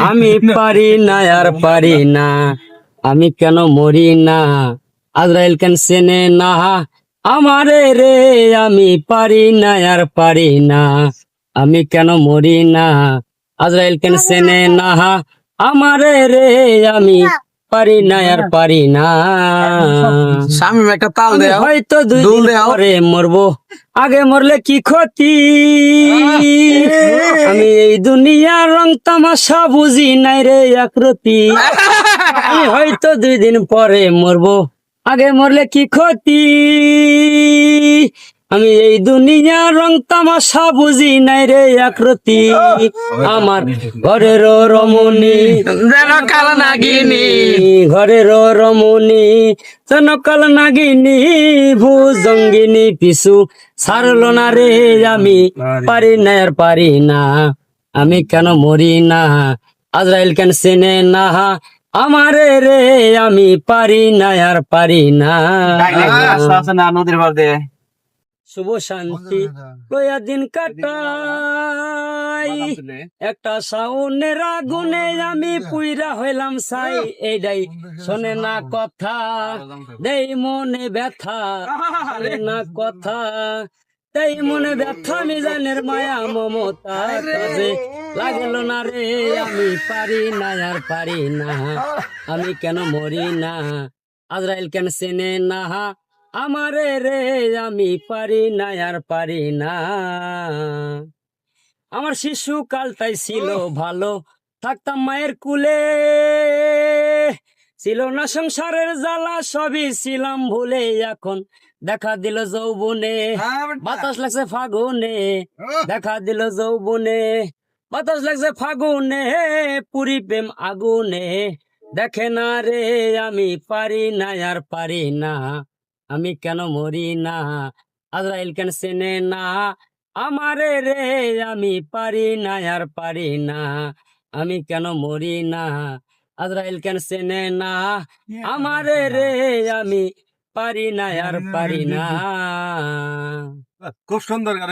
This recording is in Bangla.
আমি পারি না আর পারি না। আমি কেন মরি না? আজরাইল কেন সেনে না? আমারে রে আমি পারি না আর পারি না। আমি কেন মরি না? আজরাইল কেন সেনে না আমারে রে আমি পারি না আর পারি না। স্বামী একটা তাল দেও। হয়তো দুই দিন পরে মরবো। আগে মরলে কি ক্ষতি? দুনিয়ার রং তামাশা বুঝি নাই রে আকৃতি। আমি হয়তো দুই দিন পরে মরবো। আগে মরলে কি ক্ষতি? আমি এই দুনিয়ার রং তামাশা বুঝি নাই রে আকৃতি। আমার ঘরের রমণী যেন কাল নাগিনি। ঘরের রমণী জনকাল নাগিনী ভুজঙ্গিনী পিছু সারলো না রে আমি। পারি না আর পারি না। আমি কেন মরি না? আজরাইল কেন সেনে না? আমারে রে আমি পারি না, আর পারি না। শুভ শান্তি। লয়া দিন কাটাই। একটা সাউনের আগুনে আমি পুইরা হইলাম সাই এইটাই শোনে না কথা। দেই মনে ব্যথা। না কথা। দেই মনে ব্যথা, মিজানের মায়া, মমতা কাজে লাগল না রে। আমি পারি না, আর পারি না। আমি কেন মরি না? আজরাইল কেন সেনে না? আমারে রে, আমি পারি না, আর পারি না। আমার শিশু কালটাই ছিল ভালো, থাকতাম মায়ের কুলে। ছিল না সংসারের জ্বালা সবই ছিলাম ভুলে এখন। দেখা দিল যৌবনে বাতাস লাগছে ফাগুনে। দেখা দিল যৌবনে বাতাস লাগছে ফাগুনে পুরি প্রেম আগুনে। দেখে না রে আমি পারি না আর পারি না। আমি কেন মরি না? আজরাইল কেন সেনে না? আমারে রে আমি পারি না আর পারি না। আমি কেন মরি না? আজরাইল কেন সেনে না আমারে রে আমি পারি না আর পারি না খুব সুন্দর গান